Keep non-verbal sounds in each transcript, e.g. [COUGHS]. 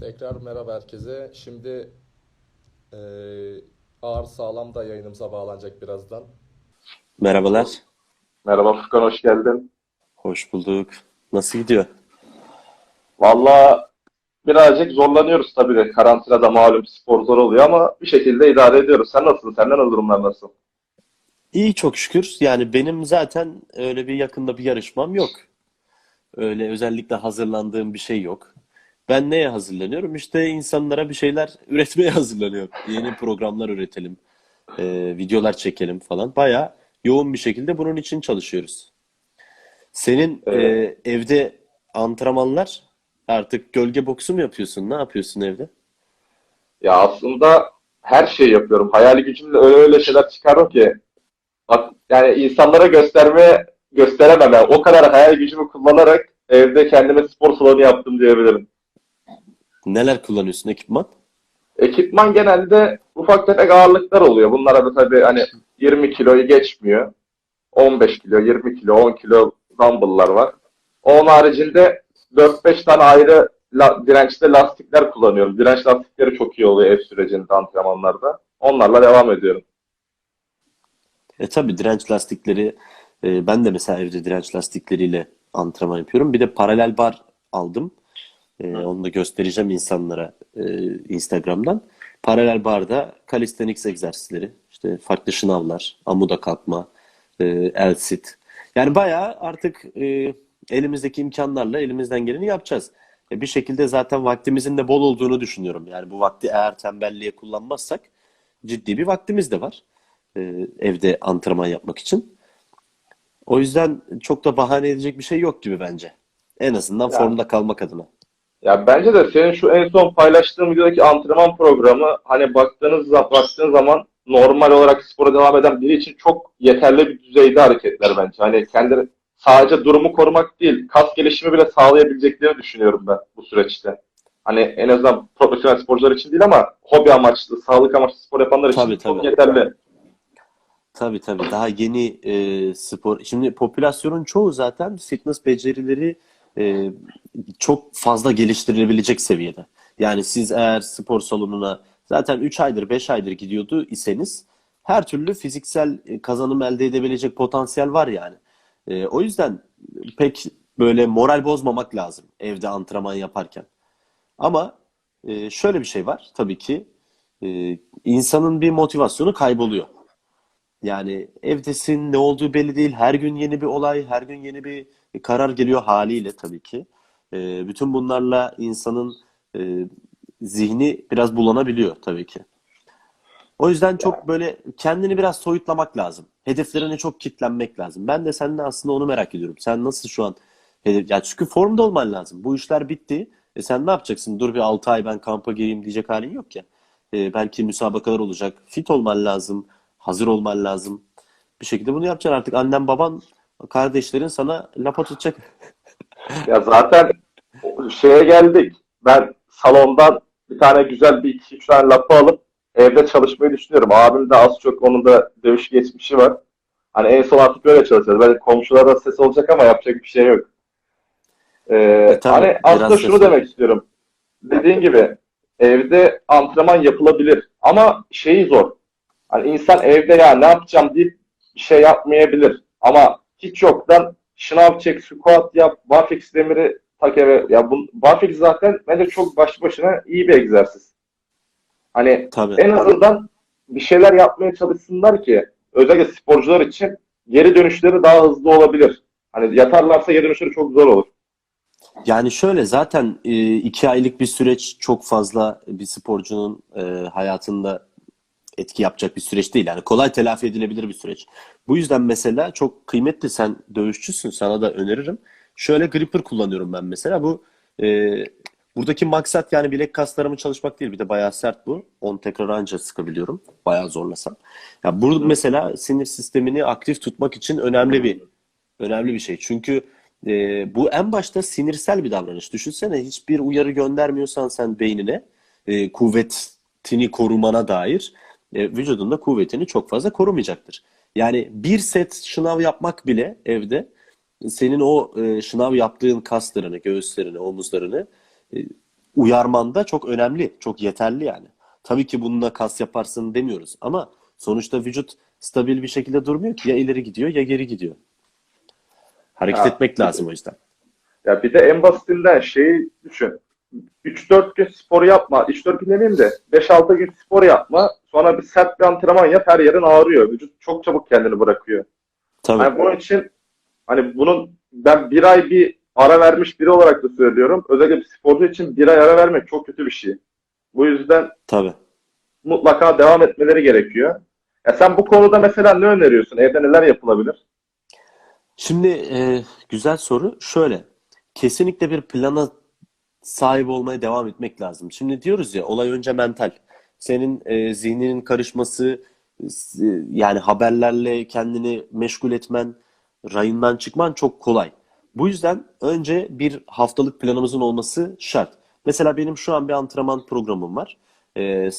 Tekrar merhaba herkese. Şimdi e, Ağır Sağlam da yayınımıza bağlanacak birazdan. Merhabalar. Merhaba Furkan, hoş geldin. Hoş bulduk. Nasıl gidiyor? Valla birazcık zorlanıyoruz tabii de. Karantinada malum spor zor oluyor ama bir şekilde idare ediyoruz. Sen nasılsın? Senden o durumlar nasıl? İyi çok şükür. Yani benim zaten öyle bir yakında bir yarışmam yok. Öyle özellikle hazırlandığım bir şey yok. Ben neye hazırlanıyorum? İşte insanlara bir şeyler [LAUGHS] üretmeye hazırlanıyorum. Yeni programlar üretelim, e, videolar çekelim falan. Bayağı yoğun bir şekilde bunun için çalışıyoruz. Senin e, Evet. evde antrenmanlar artık gölge boksu mu yapıyorsun? Ne yapıyorsun evde? Ya aslında her şeyi yapıyorum. Hayali gücümle öyle öyle şeyler çıkarıyorum ki. Yani insanlara göstermeye gösteremem. Yani o kadar hayal gücümü kullanarak evde kendime spor salonu yaptım diyebilirim. Neler kullanıyorsun ekipman? Ekipman genelde ufak tefek ağırlıklar oluyor. Bunlara da tabii hani 20 kiloyu geçmiyor. 15 kilo, 20 kilo, 10 kilo dumbbell'lar var. Onun haricinde 4-5 tane ayrı la- dirençli lastikler kullanıyorum. Direnç lastikleri çok iyi oluyor ev sürecinde antrenmanlarda. Onlarla devam ediyorum. E tabii direnç lastikleri e, ben de mesela evde direnç lastikleriyle antrenman yapıyorum. Bir de paralel bar aldım. E, onu da göstereceğim insanlara e, Instagram'dan. Paralel barda calisthenics egzersizleri, işte farklı şınavlar, amuda kalkma, e, el sit. Yani bayağı artık e, elimizdeki imkanlarla elimizden geleni yapacağız. E, bir şekilde zaten vaktimizin de bol olduğunu düşünüyorum. Yani bu vakti eğer tembelliğe kullanmazsak ciddi bir vaktimiz de var e, evde antrenman yapmak için. O yüzden çok da bahane edecek bir şey yok gibi bence. En azından Ya. formda kalmak adına. Ya bence de senin şu en son paylaştığın videodaki antrenman programı hani baktığınız baktığın zaman normal olarak spora devam eden biri için çok yeterli bir düzeyde hareketler bence. Hani kendi sadece durumu korumak değil, kas gelişimi bile sağlayabileceklerini düşünüyorum ben bu süreçte. Hani en azından profesyonel sporcular için değil ama hobi amaçlı, sağlık amaçlı spor yapanlar için Tabii, çok tabii. yeterli. Tabii tabii daha yeni e, spor. Şimdi popülasyonun çoğu zaten fitness becerileri e, çok fazla geliştirilebilecek seviyede. Yani siz eğer spor salonuna zaten 3 aydır 5 aydır gidiyordu iseniz her türlü fiziksel e, kazanım elde edebilecek potansiyel var yani. E, o yüzden pek böyle moral bozmamak lazım evde antrenman yaparken. Ama e, şöyle bir şey var tabii ki e, insanın bir motivasyonu kayboluyor. Yani evdesin, ne olduğu belli değil. Her gün yeni bir olay, her gün yeni bir karar geliyor haliyle tabii ki. Ee, bütün bunlarla insanın e, zihni biraz bulanabiliyor tabii ki. O yüzden çok böyle kendini biraz soyutlamak lazım. Hedeflerine çok kitlenmek lazım. Ben de senden aslında onu merak ediyorum. Sen nasıl şu an hedef... Ya çünkü formda olman lazım. Bu işler bitti. E sen ne yapacaksın? Dur bir 6 ay ben kampa gireyim diyecek halin yok ya. E, belki müsabakalar olacak. Fit olman lazım. Hazır olman lazım. Bir şekilde bunu yapacaksın artık. Annen, baban, kardeşlerin sana lapa tutacak. Ya zaten şeye geldik. Ben salondan bir tane güzel bir iki üç tane lapı alıp evde çalışmayı düşünüyorum. Abim de az çok onun da dövüş geçmişi var. Hani en son artık böyle çalışacağız. Belki komşulara ses olacak ama yapacak bir şey yok. Ee, tabii, hani aslında şunu olur. demek istiyorum. Dediğin gibi evde antrenman yapılabilir ama şeyi zor. Hani insan evde ya ne yapacağım deyip bir şey yapmayabilir. Ama hiç yoktan şınav çek, squat yap, barfix demiri tak eve. Ya bu barfix zaten bence çok başlı başına iyi bir egzersiz. Hani Tabii. en azından bir şeyler yapmaya çalışsınlar ki özellikle sporcular için geri dönüşleri daha hızlı olabilir. Hani yatarlarsa geri dönüşleri çok zor olur. Yani şöyle zaten e, iki aylık bir süreç çok fazla bir sporcunun e, hayatında etki yapacak bir süreç değil. Yani kolay telafi edilebilir bir süreç. Bu yüzden mesela çok kıymetli sen dövüşçüsün sana da öneririm. Şöyle gripper kullanıyorum ben mesela. Bu e, buradaki maksat yani bilek kaslarımı çalışmak değil. Bir de bayağı sert bu. 10 tekrar anca sıkabiliyorum. Bayağı zorlasam. Ya burada mesela sinir sistemini aktif tutmak için önemli bir önemli bir şey. Çünkü e, bu en başta sinirsel bir davranış. Düşünsene hiçbir uyarı göndermiyorsan sen beynine e, kuvvetini korumana dair e, vücudunda kuvvetini çok fazla korumayacaktır. Yani bir set şınav yapmak bile evde senin o e, şınav yaptığın kaslarını, göğüslerini, omuzlarını e, uyarmanda çok önemli, çok yeterli yani. Tabii ki bununla kas yaparsın demiyoruz ama sonuçta vücut stabil bir şekilde durmuyor ki ya ileri gidiyor ya geri gidiyor. Hareket Ya, etmek lazım o yüzden. Ya bir de en basitinden şeyi düşün. 3-4 gün spor yapma. 3-4 gün demeyeyim de 5-6 gün spor yapma. Sonra bir sert bir antrenman yap. Her yerin ağrıyor. Vücut çok çabuk kendini bırakıyor. Tabii. Hani bunun için hani bunun ben bir ay bir ara vermiş biri olarak da söylüyorum. Özellikle bir sporcu için bir ay ara vermek çok kötü bir şey. Bu yüzden Tabii. mutlaka devam etmeleri gerekiyor. Ya sen bu konuda mesela ne öneriyorsun? Evde neler yapılabilir? Şimdi e, güzel soru. Şöyle, kesinlikle bir plana sahip olmaya devam etmek lazım. Şimdi diyoruz ya, olay önce mental. Senin e, zihninin karışması, s- yani haberlerle kendini meşgul etmen, rayından çıkman çok kolay. Bu yüzden önce bir haftalık planımızın olması şart. Mesela benim şu an bir antrenman programım var. E,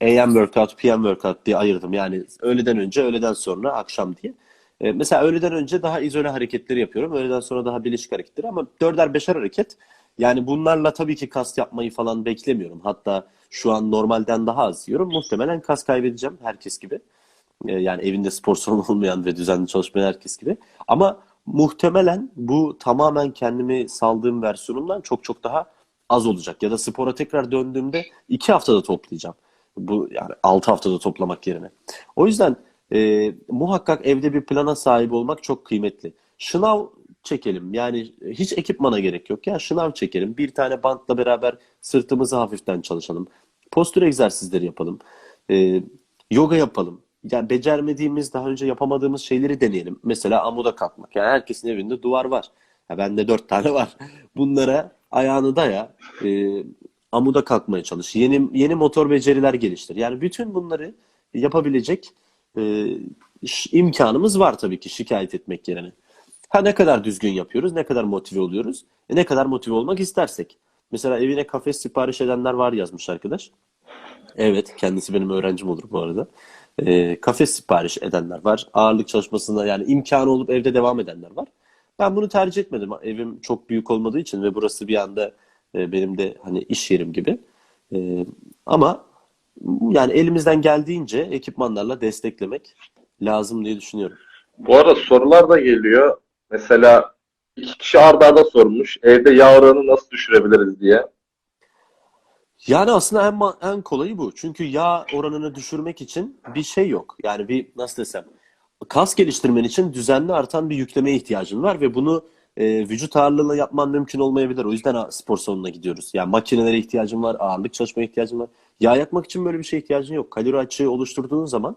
e, AM workout, PM workout diye ayırdım. Yani öğleden önce, öğleden sonra, akşam diye. E, mesela öğleden önce daha izole hareketleri yapıyorum. Öğleden sonra daha birleşik hareketleri ama dörder beşer hareket. Yani bunlarla tabii ki kas yapmayı falan beklemiyorum. Hatta şu an normalden daha az yiyorum. Muhtemelen kas kaybedeceğim herkes gibi. E, yani evinde spor [LAUGHS] salonu olmayan ve düzenli çalışmayan herkes gibi. Ama muhtemelen bu tamamen kendimi saldığım versiyonumdan çok çok daha az olacak. Ya da spora tekrar döndüğümde iki haftada toplayacağım. Bu yani altı haftada toplamak yerine. O yüzden e, muhakkak evde bir plana sahip olmak çok kıymetli. Şınav çekelim. Yani hiç ekipmana gerek yok. Ya şınav çekelim. Bir tane bantla beraber sırtımızı hafiften çalışalım. Postür egzersizleri yapalım. E, yoga yapalım. Yani becermediğimiz, daha önce yapamadığımız şeyleri deneyelim. Mesela amuda kalkmak. Yani herkesin evinde duvar var. Ya bende dört tane var. [LAUGHS] Bunlara ayağını daya, e, amuda kalkmaya çalış. Yeni yeni motor beceriler geliştir. Yani bütün bunları yapabilecek e, imkanımız var tabii ki şikayet etmek yerine. Ha ne kadar düzgün yapıyoruz, ne kadar motive oluyoruz, e, ne kadar motive olmak istersek. Mesela evine kafes sipariş edenler var yazmış arkadaş. Evet, kendisi benim öğrencim olur bu arada. E, kafes sipariş edenler var. Ağırlık çalışmasında yani imkanı olup evde devam edenler var. Ben bunu tercih etmedim. Evim çok büyük olmadığı için ve burası bir anda e, benim de hani iş yerim gibi. E, ama yani elimizden geldiğince ekipmanlarla desteklemek lazım diye düşünüyorum. Bu arada sorular da geliyor. Mesela iki kişi arda arda sormuş. Evde yağ oranını nasıl düşürebiliriz diye. Yani aslında en, en kolayı bu. Çünkü yağ oranını düşürmek için bir şey yok. Yani bir nasıl desem kas geliştirmen için düzenli artan bir yüklemeye ihtiyacın var ve bunu e, vücut ağırlığıyla yapman mümkün olmayabilir. O yüzden spor salonuna gidiyoruz. Yani makinelere ihtiyacın var, ağırlık çalışmaya ihtiyacın var. Yağ yakmak için böyle bir şeye ihtiyacın yok. Kalori açığı oluşturduğun zaman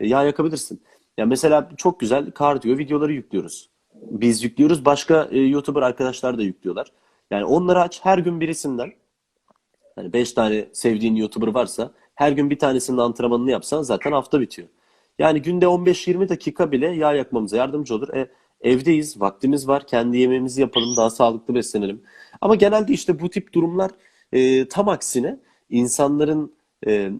e, yağ yakabilirsin. Ya mesela çok güzel kardiyo videoları yüklüyoruz. Biz yüklüyoruz, başka e, YouTuber arkadaşlar da yüklüyorlar. Yani onları aç her gün birisinden Hani 5 tane sevdiğin YouTuber varsa her gün bir tanesinin antrenmanını yapsan zaten hafta bitiyor. Yani günde 15-20 dakika bile yağ yakmamıza yardımcı olur. E, evdeyiz, vaktimiz var, kendi yemeğimizi yapalım, daha sağlıklı beslenelim. Ama genelde işte bu tip durumlar e, tam aksine insanların e,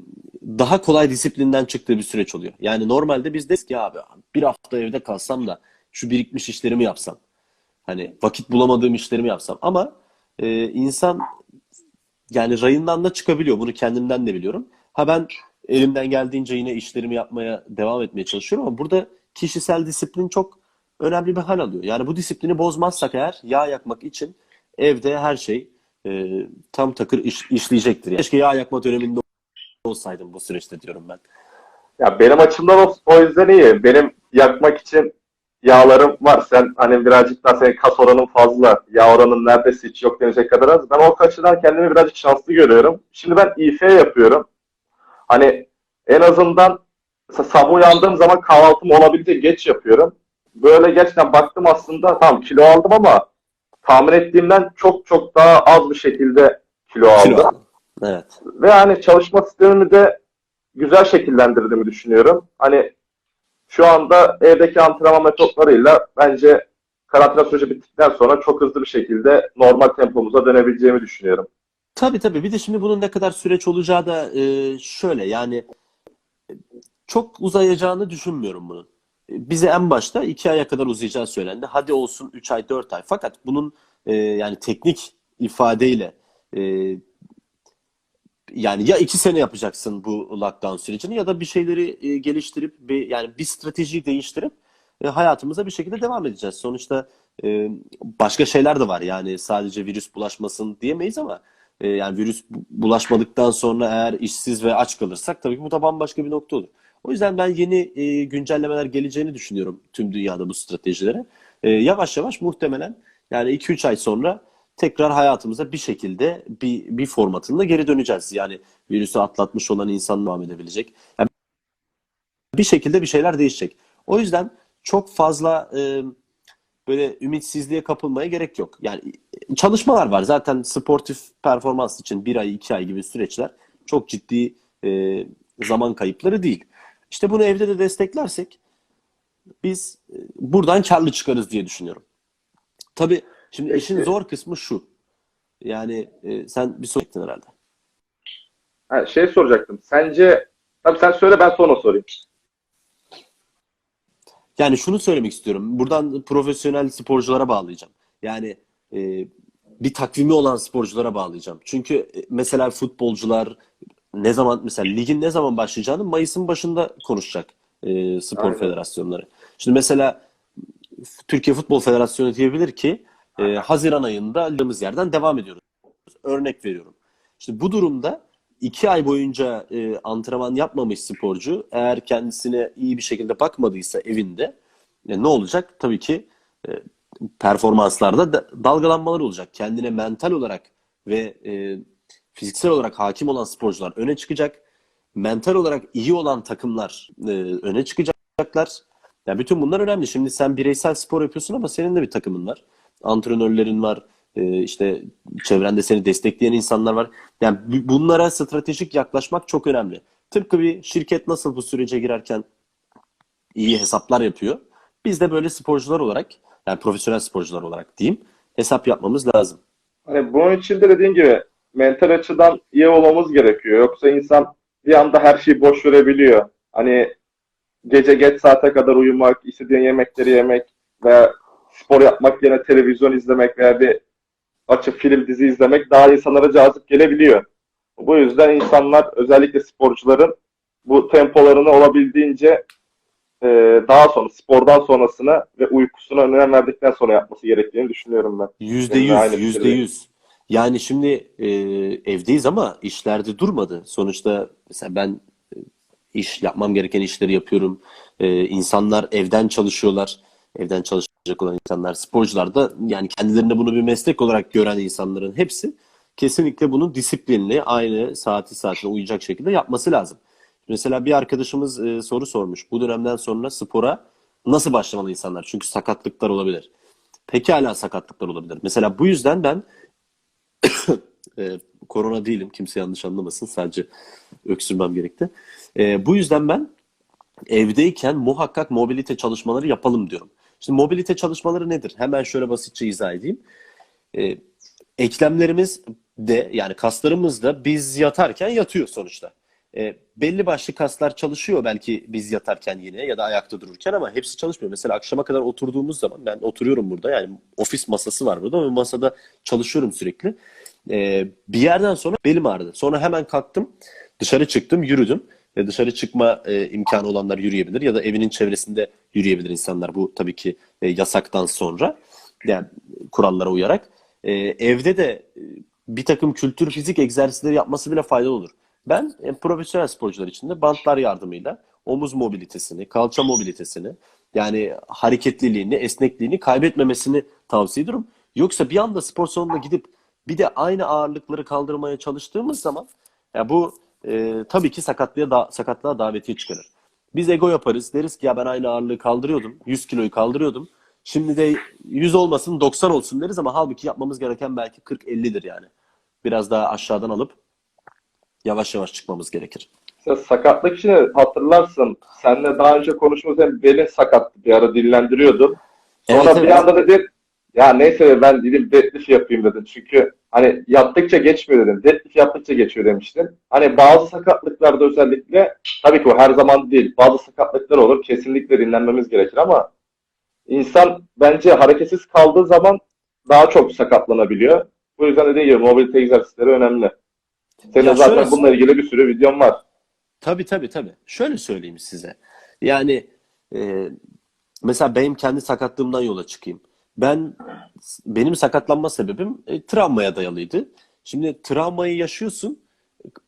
daha kolay disiplinden çıktığı bir süreç oluyor. Yani normalde biz deriz ki abi bir hafta evde kalsam da şu birikmiş işlerimi yapsam. Hani vakit bulamadığım işlerimi yapsam. Ama e, insan yani rayından da çıkabiliyor. Bunu kendimden de biliyorum. Ha ben elimden geldiğince yine işlerimi yapmaya devam etmeye çalışıyorum ama burada kişisel disiplin çok önemli bir hal alıyor. Yani bu disiplini bozmazsak eğer yağ yakmak için evde her şey e, tam takır iş- işleyecektir. Keşke yağ yakma döneminde olsaydım bu süreçte diyorum ben. Ya benim açımdan o, o yüzden iyi. Benim yakmak için yağlarım var. Sen hani birazcık daha senin kas oranın fazla. Yağ oranın neredeyse hiç yok denecek kadar az. Ben o açıdan kendimi birazcık şanslı görüyorum. Şimdi ben İF yapıyorum. Hani en azından sabah uyandığım zaman kahvaltımı olabildiğince geç yapıyorum. Böyle gerçekten baktım aslında tamam kilo aldım ama tahmin ettiğimden çok çok daha az bir şekilde kilo aldım. Kilo. Evet. Ve hani çalışma sistemimi de güzel şekillendirdiğimi düşünüyorum. Hani şu anda evdeki antrenman metotlarıyla bence karantina süreci bittikten sonra çok hızlı bir şekilde normal tempomuza dönebileceğimi düşünüyorum. Tabii tabii. Bir de şimdi bunun ne kadar süreç olacağı da e, şöyle yani çok uzayacağını düşünmüyorum bunun. Bize en başta iki aya kadar uzayacağı söylendi. Hadi olsun 3 ay 4 ay. Fakat bunun e, yani teknik ifadeyle e, yani ya iki sene yapacaksın bu lockdown sürecini ya da bir şeyleri e, geliştirip bir, yani bir stratejiyi değiştirip e, hayatımıza bir şekilde devam edeceğiz. Sonuçta e, başka şeyler de var yani sadece virüs bulaşmasın diyemeyiz ama yani virüs bu- bulaşmadıktan sonra eğer işsiz ve aç kalırsak tabii ki bu da bambaşka bir nokta olur. O yüzden ben yeni güncellemeler geleceğini düşünüyorum tüm dünyada bu stratejilere. Yavaş yavaş muhtemelen yani 2-3 ay sonra tekrar hayatımıza bir şekilde bir, bir formatında geri döneceğiz. Yani virüsü atlatmış olan insan devam edebilecek. Yani bir şekilde bir şeyler değişecek. O yüzden çok fazla e, böyle ümitsizliğe kapılmaya gerek yok. Yani çalışmalar var. Zaten sportif performans için bir ay, iki ay gibi süreçler çok ciddi e, zaman kayıpları değil. İşte bunu evde de desteklersek biz buradan karlı çıkarız diye düşünüyorum. Tabii şimdi işin zor kısmı şu. Yani e, sen bir soru ekledin herhalde. Ha, şey soracaktım. Sence tabii sen söyle ben sonra sorayım. Yani şunu söylemek istiyorum. Buradan profesyonel sporculara bağlayacağım. Yani e, bir takvimi olan sporculara bağlayacağım. Çünkü e, mesela futbolcular ne zaman mesela ligin ne zaman başlayacağını Mayıs'ın başında konuşacak e, spor Aynen. federasyonları. Şimdi mesela Türkiye Futbol Federasyonu diyebilir ki e, Haziran ayında aldığımız yerden devam ediyoruz. Örnek veriyorum. İşte bu durumda iki ay boyunca e, antrenman yapmamış sporcu eğer kendisine iyi bir şekilde bakmadıysa evinde e, ne olacak? Tabii ki e, performanslarda da, dalgalanmalar olacak. Kendine mental olarak ve e, fiziksel olarak hakim olan sporcular öne çıkacak. Mental olarak iyi olan takımlar e, öne çıkacaklar. Yani bütün bunlar önemli. Şimdi sen bireysel spor yapıyorsun ama senin de bir takımın var. Antrenörlerin var. e, işte çevrende seni destekleyen insanlar var. Yani bu- bunlara stratejik yaklaşmak çok önemli. Tıpkı bir şirket nasıl bu sürece girerken iyi hesaplar yapıyor. Biz de böyle sporcular olarak yani profesyonel sporcular olarak diyeyim hesap yapmamız lazım. Hani bunun için de dediğin gibi mental açıdan iyi olmamız gerekiyor. Yoksa insan bir anda her şeyi boş verebiliyor. Hani gece geç saate kadar uyumak, istediğin yemekleri yemek veya spor yapmak yerine televizyon izlemek veya bir açıp film dizi izlemek daha insanlara cazip gelebiliyor. Bu yüzden insanlar özellikle sporcuların bu tempolarını olabildiğince e, daha sonra spordan sonrasına ve uykusuna önem verdikten sonra yapması gerektiğini düşünüyorum ben. Yüzde yüz, yüzde yüz. Yani şimdi e, evdeyiz ama işlerde durmadı. Sonuçta mesela ben e, iş yapmam gereken işleri yapıyorum. E, insanlar evden çalışıyorlar. Evden çalışacak olan insanlar, sporcular da yani kendilerine bunu bir meslek olarak gören insanların hepsi kesinlikle bunun disiplinli, aynı saati saatine uyacak şekilde yapması lazım. Mesela bir arkadaşımız e, soru sormuş. Bu dönemden sonra spora nasıl başlamalı insanlar? Çünkü sakatlıklar olabilir. Pekala sakatlıklar olabilir. Mesela bu yüzden ben [COUGHS] e, korona değilim. Kimse yanlış anlamasın. Sadece öksürmem gerekti. E, bu yüzden ben evdeyken muhakkak mobilite çalışmaları yapalım diyorum. Şimdi mobilite çalışmaları nedir? Hemen şöyle basitçe izah edeyim. E, eklemlerimiz de yani kaslarımız da biz yatarken yatıyor sonuçta. E, belli başlı kaslar çalışıyor belki biz yatarken yine ya da ayakta dururken ama hepsi çalışmıyor. Mesela akşama kadar oturduğumuz zaman ben oturuyorum burada yani ofis masası var burada ve masada çalışıyorum sürekli. E, bir yerden sonra belim ağrıdı. Sonra hemen kalktım dışarı çıktım yürüdüm. Dışarı çıkma e, imkanı olanlar yürüyebilir ya da evinin çevresinde yürüyebilir insanlar. Bu tabii ki e, yasaktan sonra yani kurallara uyarak. E, evde de e, bir takım kültür fizik egzersizleri yapması bile faydalı olur. Ben e, profesyonel sporcular için de bantlar yardımıyla omuz mobilitesini, kalça mobilitesini yani hareketliliğini, esnekliğini kaybetmemesini tavsiye ediyorum. Yoksa bir anda spor salonuna gidip bir de aynı ağırlıkları kaldırmaya çalıştığımız zaman ya bu e, tabii ki sakatlığa, da, sakatlığa davetiye çıkarır. Biz ego yaparız. Deriz ki ya ben aynı ağırlığı kaldırıyordum. 100 kiloyu kaldırıyordum. Şimdi de 100 olmasın 90 olsun deriz ama halbuki yapmamız gereken belki 40-50'dir yani. Biraz daha aşağıdan alıp yavaş yavaş çıkmamız gerekir. Mesela sakatlık için hatırlarsın. Seninle daha önce konuştuğumuz hem belin sakattı bir ara dillendiriyordun. Sonra Evet, bir evet. anda dedin ya neyse ben dedim deadlift yapayım dedin. Çünkü hani yaptıkça geçmiyor dedin. Deadlift yaptıkça geçiyor demiştin. Hani bazı sakatlıklarda özellikle tabii ki o her zaman değil. Bazı sakatlıklar olur. Kesinlikle dinlenmemiz gerekir ama insan bence hareketsiz kaldığı zaman daha çok sakatlanabiliyor. Bu yüzden dediğim gibi mobilite egzersizleri önemli. Senin Ya zaten şöyle- bununla ilgili bir sürü videon var. Tabii tabii tabii. Şöyle söyleyeyim size. Yani e, mesela benim kendi sakatlığımdan yola çıkayım. Ben benim sakatlanma sebebim e, travmaya dayalıydı. Şimdi travmayı yaşıyorsun.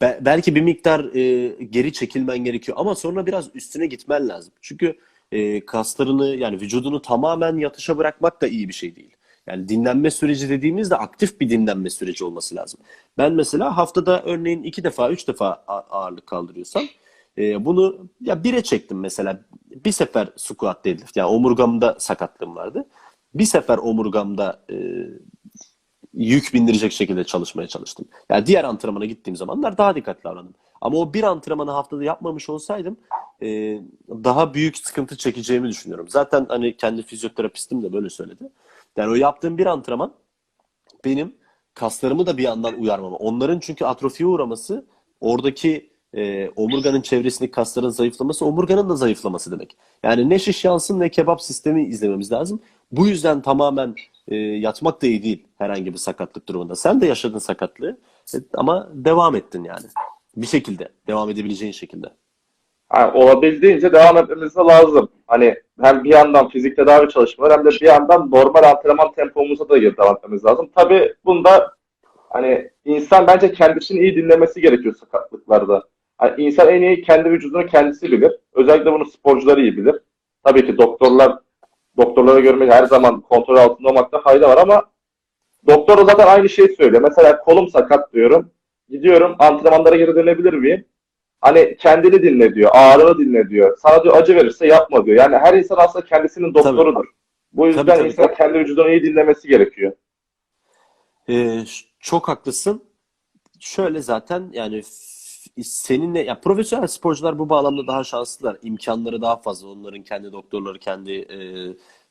Be- belki bir miktar e, geri çekilmen gerekiyor ama sonra biraz üstüne gitmen lazım. Çünkü e, kaslarını yani vücudunu tamamen yatışa bırakmak da iyi bir şey değil. Yani dinlenme süreci dediğimizde aktif bir dinlenme süreci olması lazım. Ben mesela haftada örneğin iki defa, üç defa ağırlık kaldırıyorsam e, bunu ya bire çektim mesela. Bir sefer squat deadlift yani omurgamda sakatlığım vardı. Bir sefer omurgamda e, yük bindirecek şekilde çalışmaya çalıştım. Yani diğer antrenmana gittiğim zamanlar daha dikkatli davrandım. Ama o bir antrenmanı haftada yapmamış olsaydım e, daha büyük sıkıntı çekeceğimi düşünüyorum. Zaten hani kendi fizyoterapistim de böyle söyledi. Yani o yaptığım bir antrenman benim kaslarımı da bir yandan uyarmama. Onların çünkü atrofiye uğraması oradaki e, omurganın çevresindeki kasların zayıflaması omurganın da zayıflaması demek. Yani ne şiş yansın ne kebap sistemi izlememiz lazım. Bu yüzden tamamen e, yatmak da iyi değil herhangi bir sakatlık durumunda. Sen de yaşadın sakatlığı e, ama devam ettin yani. Bir şekilde. Devam edebileceğin şekilde. Yani olabildiğince devam etmemiz de lazım. Hani hem bir yandan fizik tedavi çalışmaları hem de bir yandan normal antrenman tempomuza da devam etmemiz lazım. Tabii bunda hani insan bence kendisini iyi dinlemesi gerekiyor sakatlıklarda. Hani insan en iyi kendi vücudunu kendisi bilir. Özellikle bunu sporcular iyi bilir. Tabii ki doktorlar doktorlara görmek her zaman kontrol altında olmakta fayda var ama doktor da zaten aynı şeyi söylüyor. Mesela kolum sakat diyorum. Gidiyorum antrenmanlara geri dönebilir miyim? Hani kendini dinle diyor, ağrını dinle diyor. Sana diyor acı verirse yapma diyor. Yani her insan aslında kendisinin doktorudur. Bu yüzden Tabii, tabii, insan tabii. kendi vücudunu iyi dinlemesi gerekiyor. Ee, çok haklısın. Şöyle zaten yani seninle ya profesyonel sporcular bu bağlamda daha şanslılar. İmkanları daha fazla. Onların kendi doktorları, kendi e,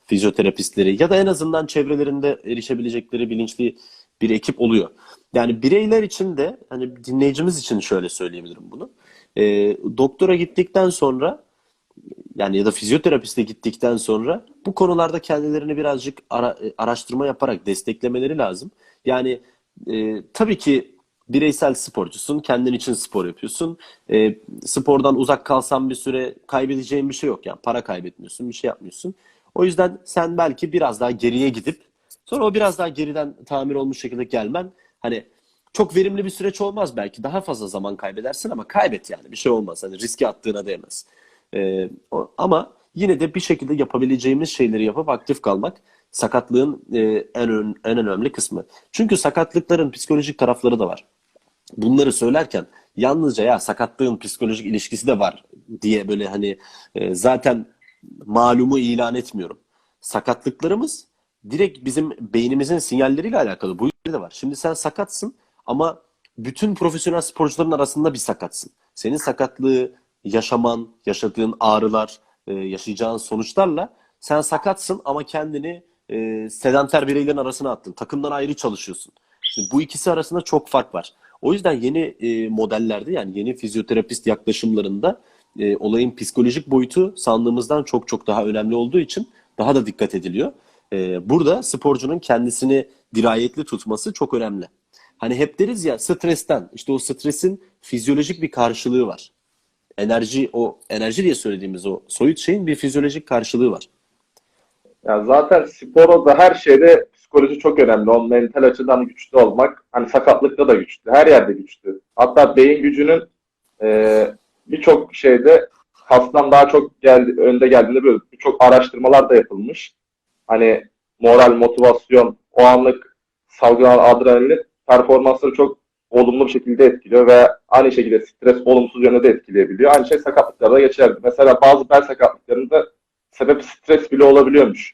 fizyoterapistleri ya da en azından çevrelerinde erişebilecekleri bilinçli bir ekip oluyor. Yani bireyler için de hani dinleyicimiz için şöyle söyleyebilirim bunu. E, doktora gittikten sonra yani ya da fizyoterapiste gittikten sonra bu konularda kendilerini birazcık ara- e, araştırma yaparak desteklemeleri lazım. Yani e, tabii ki bireysel sporcusun, kendin için spor yapıyorsun. E, spordan uzak kalsan bir süre kaybedeceğin bir şey yok. Yani para kaybetmiyorsun, bir şey yapmıyorsun. O yüzden sen belki biraz daha geriye gidip sonra o biraz daha geriden tamir olmuş şekilde gelmen hani çok verimli bir süreç olmaz belki. Daha fazla zaman kaybedersin ama kaybet yani bir şey olmaz. Hani riske attığına değmez. Ee, o- ama yine de bir şekilde yapabileceğimiz şeyleri yapıp aktif kalmak sakatlığın e, en en önemli kısmı. Çünkü sakatlıkların psikolojik tarafları da var. Bunları söylerken yalnızca ya sakatlığın psikolojik ilişkisi de var diye böyle hani e, zaten malumu ilan etmiyorum. Sakatlıklarımız direkt bizim beynimizin sinyalleriyle alakalı. Bu de var. Şimdi sen sakatsın ama bütün profesyonel sporcuların arasında bir sakatsın. Senin sakatlığı yaşaman, yaşadığın ağrılar, e, yaşayacağın sonuçlarla sen sakatsın ama kendini e, sedanter bireylerin arasına attın. Takımdan ayrı çalışıyorsun. Şimdi bu ikisi arasında çok fark var. O yüzden yeni e, modellerde yani yeni fizyoterapist yaklaşımlarında e, olayın psikolojik boyutu sandığımızdan çok çok daha önemli olduğu için daha da dikkat ediliyor. E, burada sporcunun kendisini dirayetli tutması çok önemli. Hani hep deriz ya stresten işte o stresin fizyolojik bir karşılığı var. Enerji o enerji diye söylediğimiz o soyut şeyin bir fizyolojik karşılığı var. Yani zaten sporda her şeyde psikoloji çok önemli. O mental açıdan güçlü olmak. Hani sakatlıkta da güçlü. Her yerde güçlü. Hatta beyin gücünün e, birçok şeyde kastan daha çok geldi, önde geldiğinde böyle birçok araştırmalar da yapılmış. Hani moral, motivasyon, o anlık salgılanan adrenalin performansları çok olumlu bir şekilde etkiliyor ve aynı şekilde stres olumsuz yönde de etkileyebiliyor. Aynı şey sakatlıklarda geçerli. Mesela bazı bel sakatlıklarında sebep stres bile olabiliyormuş.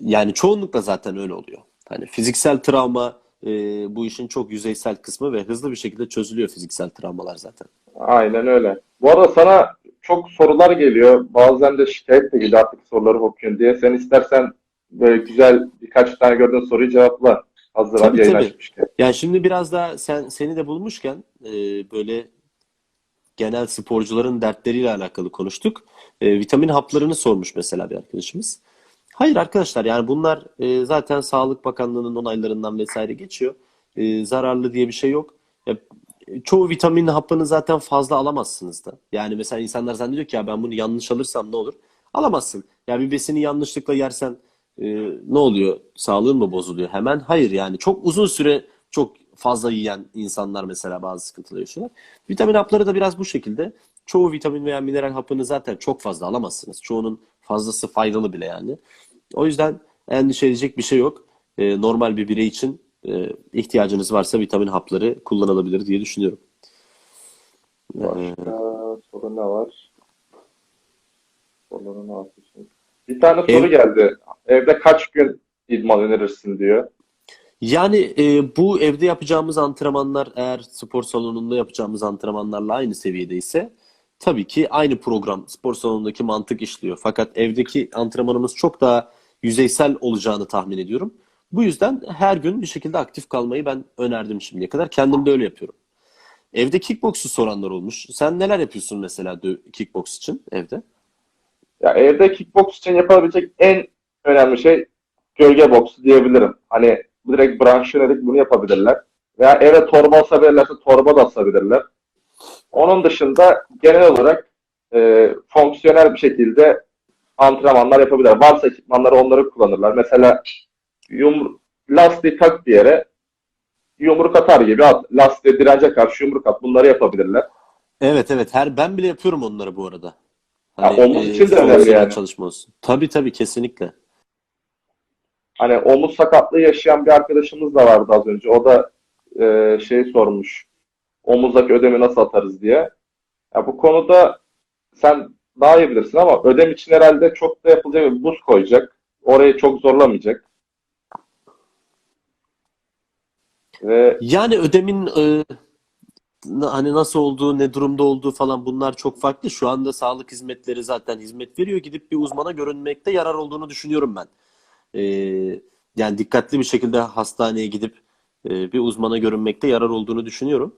Yani çoğunlukla zaten öyle oluyor. Hani fiziksel travma e, bu işin çok yüzeysel kısmı ve hızlı bir şekilde çözülüyor fiziksel travmalar zaten. Aynen öyle. Bu arada sana çok sorular geliyor. Bazen de şikayet de geliyor artık soruları okuyorsun diye. Sen istersen böyle güzel birkaç tane gördüğün soruyu cevapla. Hazır Tabii, yayın tabii. açmışken. Yani şimdi biraz daha sen seni de bulmuşken e, böyle genel sporcuların dertleriyle alakalı konuştuk. E, vitamin haplarını sormuş mesela bir arkadaşımız. Hayır arkadaşlar yani bunlar e, zaten Sağlık Bakanlığı'nın onaylarından vesaire geçiyor. E, zararlı diye bir şey yok. Ya, e, çoğu vitamin hapını zaten fazla alamazsınız da. Yani mesela insanlar zannediyor ki ya ben bunu yanlış alırsam ne olur? Alamazsın. Ya bir besini yanlışlıkla yersen e, ne oluyor? Sağlığın mı bozuluyor? Hemen hayır yani. Çok uzun süre çok fazla yiyen insanlar mesela bazı sıkıntılar yaşıyorlar. Vitamin hapları da biraz bu şekilde. Çoğu vitamin veya mineral hapını zaten çok fazla alamazsınız. Çoğunun fazlası faydalı bile yani. O yüzden endişe edecek bir şey yok. Ee, normal bir birey için e, ihtiyacınız varsa vitamin hapları kullanılabilir diye düşünüyorum. Ee, Başka soru ne var? Ne yapıyorsunuz? Bir tane soru Ev- geldi. Evde kaç gün idman önerirsin diyor. Yani e, bu evde yapacağımız antrenmanlar eğer spor salonunda yapacağımız antrenmanlarla aynı seviyedeyse tabii ki aynı program spor salonundaki mantık işliyor. Fakat evdeki antrenmanımız çok daha yüzeysel olacağını tahmin ediyorum. Bu yüzden her gün bir şekilde aktif kalmayı ben önerdim şimdiye kadar. Kendim de öyle yapıyorum. Evde kickboksu soranlar olmuş. Sen neler yapıyorsun mesela kickboks için evde? Ya evde kickbox için yapabilecek en önemli şey gölge boksu diyebilirim. Hani direkt branş yönelik bunu yapabilirler. Veya eve torba asabilirlerse torba da asabilirler. Onun dışında genel olarak e, fonksiyonel bir şekilde antrenmanlar yapabilirler. Varsa ekipmanları onları kullanırlar. Mesela yumru lastiği tak bir yere yumruk atar gibi at. Lastiğe dirence karşı yumruk at. Bunları yapabilirler. Evet evet her ben bile yapıyorum onları bu arada. Ya omuz e, için de önemli yani. çalışma olsun. Tabii tabii kesinlikle. Hani omuz sakatlığı yaşayan bir arkadaşımız da vardı az önce. O da e, şey sormuş. Omuzdaki ödemi nasıl atarız diye. Ya bu konuda sen daha iyi bilirsin ama ödem için herhalde çok da yapılacak bir buz koyacak. Orayı çok zorlamayacak. Ve Yani ödemin e, hani nasıl olduğu, ne durumda olduğu falan bunlar çok farklı. Şu anda sağlık hizmetleri zaten hizmet veriyor. Gidip bir uzmana görünmekte yarar olduğunu düşünüyorum ben. E, yani dikkatli bir şekilde hastaneye gidip e, bir uzmana görünmekte yarar olduğunu düşünüyorum.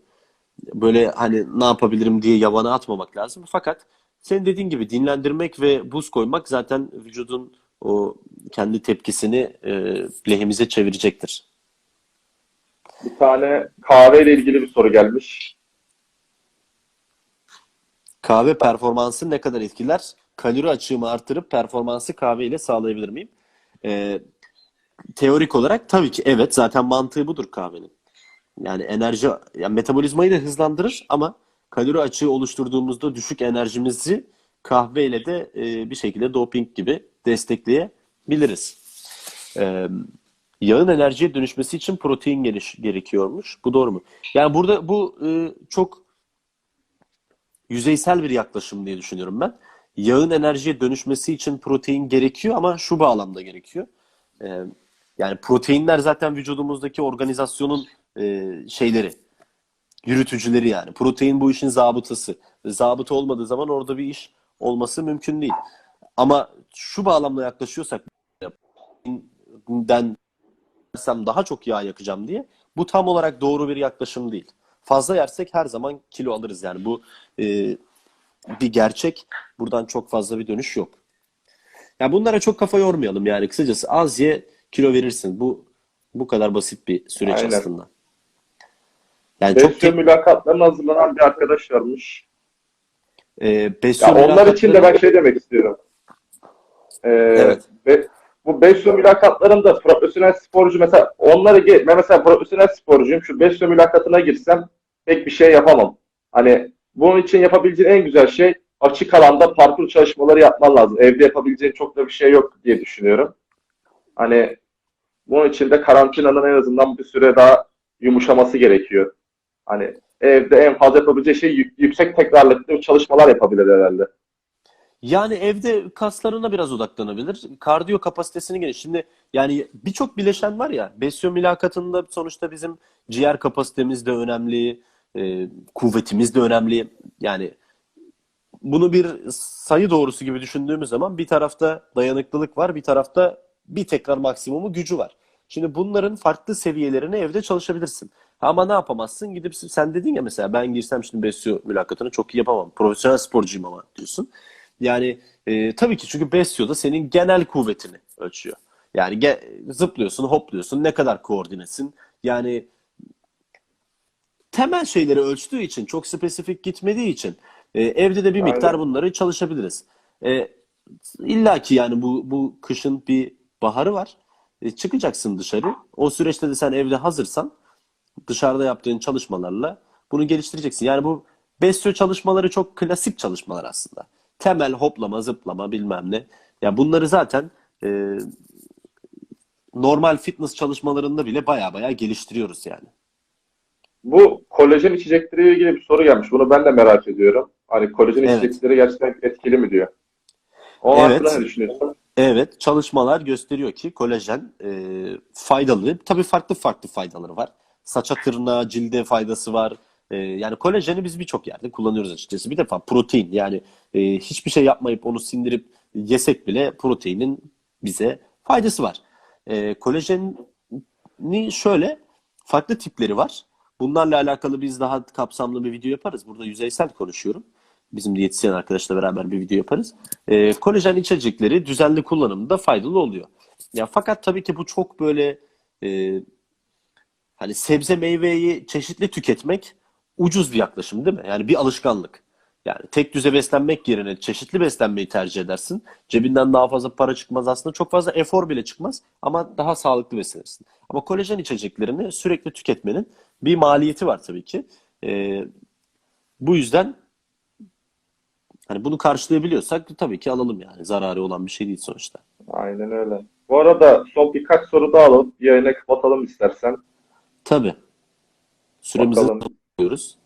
Böyle hani ne yapabilirim diye yabana atmamak lazım. Fakat senin dediğin gibi dinlendirmek ve buz koymak zaten vücudun o kendi tepkisini e, lehimize çevirecektir. bir tane kahve ile ilgili bir soru gelmiş. Kahve performansı ne kadar etkiler? Kalori açığımı artırıp performansı kahve ile sağlayabilir miyim? Ee, teorik olarak tabii ki evet. Zaten mantığı budur kahvenin. Yani enerji, yani metabolizmayı da hızlandırır ama kalori açığı oluşturduğumuzda düşük enerjimizi kahve ile de e, bir şekilde doping gibi destekleyebiliriz. Ee, yağın enerjiye dönüşmesi için protein geliş, gerekiyormuş. Bu doğru mu? Yani burada bu e, çok yüzeysel bir yaklaşım diye düşünüyorum ben. Yağın enerjiye dönüşmesi için protein gerekiyor ama şu bağlamda gerekiyor. Ee, yani proteinler zaten vücudumuzdaki organizasyonun e, şeyleri, yürütücüleri yani. Protein bu işin zabıtası. Zabıta olmadığı zaman orada bir iş olması mümkün değil. Ama şu bağlamda yaklaşıyorsak den daha çok yağ yakacağım diye bu tam olarak doğru bir yaklaşım değil. Fazla yersek her zaman kilo alırız yani bu e, bir gerçek. Buradan çok fazla bir dönüş yok. Ya bunlara çok kafa yormayalım yani kısacası az ye kilo verirsin. Bu bu kadar basit bir süreç Aynen. aslında. Yani çok Besyo mülakatlarına hazırlanan bir arkadaş varmış. e, besyo Ya onlar için de mülakatları- ben şey demek istiyorum. Ee, Evet. Ve bu Besyo mülakatlarında profesyonel sporcu mesela onları ge- ben mesela profesyonel sporcuyum. Şu Besyo mülakatına girsem pek bir şey yapamam. Hani bunun için yapabileceğin en güzel şey açık alanda parkur çalışmaları yapman lazım. Evde yapabileceğin çok da bir şey yok diye düşünüyorum. Hani bunun için de karantinanın en azından bir süre daha yumuşaması gerekiyor. Hani evde en fazla yapabileceği şey yük- yüksek tekrarlıklı çalışmalar yapabilir herhalde. Yani evde kaslarına biraz odaklanabilir. Kardiyo kapasitesini geniş. Şimdi yani birçok bileşen var ya. Besyo mülakatında sonuçta bizim ciğer kapasitemiz de önemli. e, kuvvetimiz de önemli. Yani bunu bir sayı doğrusu gibi düşündüğümüz zaman bir tarafta dayanıklılık var, bir tarafta bir tekrar maksimumu gücü var. Şimdi bunların farklı seviyelerini evde çalışabilirsin. Ama ne yapamazsın? Gidip sen dedin ya mesela ben girsem şimdi besyo mülakatını çok iyi yapamam. Profesyonel sporcuyum ama diyorsun. Yani e, tabii ki çünkü besyo da senin genel kuvvetini ölçüyor. Yani ge- zıplıyorsun, hopluyorsun, ne kadar koordinesin. Yani temel şeyleri ölçtüğü için, çok spesifik gitmediği için e, evde de bir Aynen. miktar bunları çalışabiliriz. E, İlla ki yani bu bu kışın bir baharı var. E, çıkacaksın dışarı. O süreçte de sen evde hazırsan dışarıda yaptığın çalışmalarla bunu geliştireceksin. Yani bu Besyo çalışmaları çok klasik çalışmalar aslında. Temel hoplama, zıplama bilmem ne. Ya bunları zaten e, normal fitness çalışmalarında bile baya baya geliştiriyoruz yani. Bu kolajen içecekleriyle ilgili bir soru gelmiş. Bunu ben de merak ediyorum. Hani kolajen Evet. içecekleri gerçekten etkili mi diyor. O Evet. hakkında ne düşünüyorsun? Evet, çalışmalar gösteriyor ki kolajen e, faydalı. Tabii farklı farklı faydaları var. Saça, tırnağa, cilde faydası var. E, yani kolajeni biz birçok yerde kullanıyoruz açıkçası. Bir defa protein yani e, hiçbir şey yapmayıp onu sindirip yesek bile proteinin bize faydası var. E, kolajeni şöyle farklı tipleri var. Bunlarla alakalı biz daha kapsamlı bir video yaparız. Burada yüzeysel konuşuyorum. Bizim diyetisyen arkadaşla beraber bir video yaparız. E, kolajen içecekleri düzenli kullanımda faydalı oluyor. Ya fakat tabii ki bu çok böyle e, hani sebze meyveyi çeşitli tüketmek ucuz bir yaklaşım değil mi? Yani bir alışkanlık. Yani tek düze beslenmek yerine çeşitli beslenmeyi tercih edersin. Cebinden daha fazla para çıkmaz aslında. Çok fazla efor bile çıkmaz ama daha sağlıklı beslenirsin. Ama kolajen içeceklerini sürekli tüketmenin bir maliyeti var tabii ki. E, bu yüzden hani bunu karşılayabiliyorsak tabii ki alalım yani. Zararı olan bir şey değil sonuçta. Aynen öyle. Bu arada son birkaç soru daha alalım. Yayına kapatalım istersen. Tabii. Süremizi Bakalım. yapıyoruz.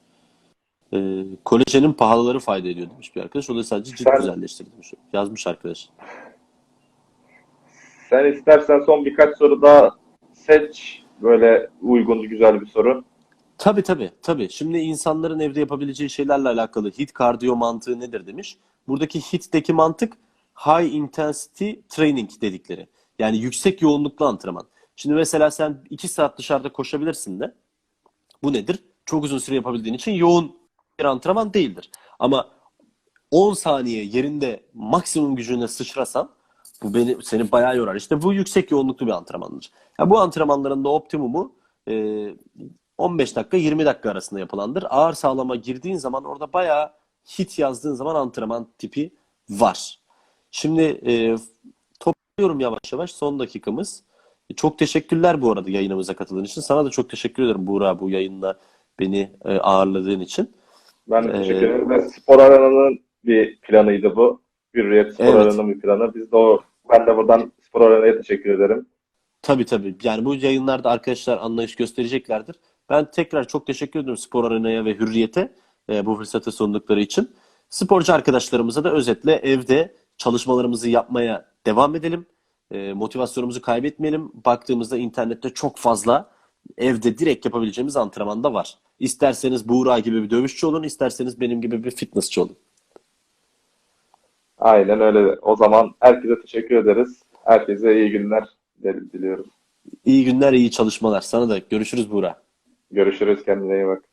Ee, kolajenin pahalıları fayda ediyor demiş bir arkadaş. O da sadece cilt Sen- güzelleştirir demiş. Yazmış arkadaş. Sen istersen son birkaç soru daha seç. Böyle uygun, güzel bir soru. Tabii tabii tabii. Şimdi insanların evde yapabileceği şeylerle alakalı HIIT kardiyo mantığı nedir demiş. Buradaki HIIT'teki mantık high intensity training dedikleri. Yani yüksek yoğunluklu antrenman. Şimdi mesela sen 2 saat dışarıda koşabilirsin de. Bu nedir? Çok uzun süre yapabildiğin için yoğun bir antrenman değildir. Ama 10 saniye yerinde maksimum gücüne sıçrasan bu beni seni bayağı yorar. İşte bu yüksek yoğunluklu bir antrenmandır. Ya bu antrenmanların da optimumu e, 15 dakika 20 dakika arasında yapılandır. Ağır sağlama girdiğin zaman orada bayağı hit yazdığın zaman antrenman tipi var. Şimdi e, topluyorum yavaş yavaş son dakikamız. Çok teşekkürler bu arada yayınımıza katıldığın için. Sana da çok teşekkür ederim Buğra bu yayında beni e, ağırladığın için. Ben de Ee, teşekkür ederim. Ve spor arenanın bir planıydı bu. Hürriyet spor Evet. arenanın bir planı. Biz de o, ben de buradan spor arenaya teşekkür ederim. Tabii tabii. Yani bu yayınlarda arkadaşlar anlayış göstereceklerdir. Ben tekrar çok teşekkür ediyorum Spor Arena'ya ve Hürriyet'e e, bu fırsatı sundukları için. Sporcu arkadaşlarımıza da özetle evde çalışmalarımızı yapmaya devam edelim. E, motivasyonumuzu kaybetmeyelim. Baktığımızda internette çok fazla evde direkt yapabileceğimiz antrenman da var. İsterseniz Buğra gibi bir dövüşçü olun, isterseniz benim gibi bir fitnessçi olun. Aynen öyle. O zaman herkese teşekkür ederiz. Herkese iyi günler dil- diliyoruz. İyi günler, iyi çalışmalar. Sana da görüşürüz Buğra. Görüşürüz. Kendine iyi bak.